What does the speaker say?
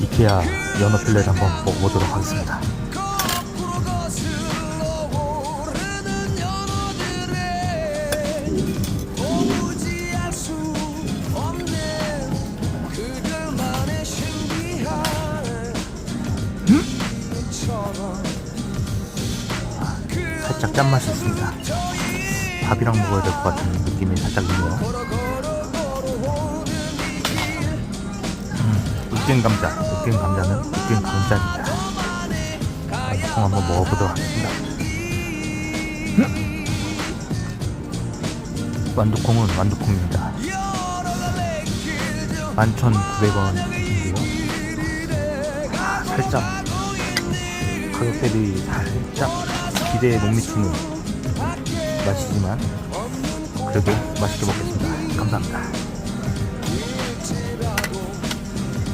이케아 연어 필렛 한번 먹어보도록 하겠습니다. 살짝 짠맛이 있습니다. 밥이랑 먹어야 될 것 같은 느낌이 살짝 있네요. 으깬 감자, 으깬 감자는 으깬 감자입니다. 완두콩 한번 먹어보도록 하겠습니다. 음. 완두콩은 완두콩입니다. 11,900원인데요. 아, 살짝 가격 대비 살짝 기대에 못 미치는 맛이지만 그래도 맛있게 먹겠습니다. 감사합니다.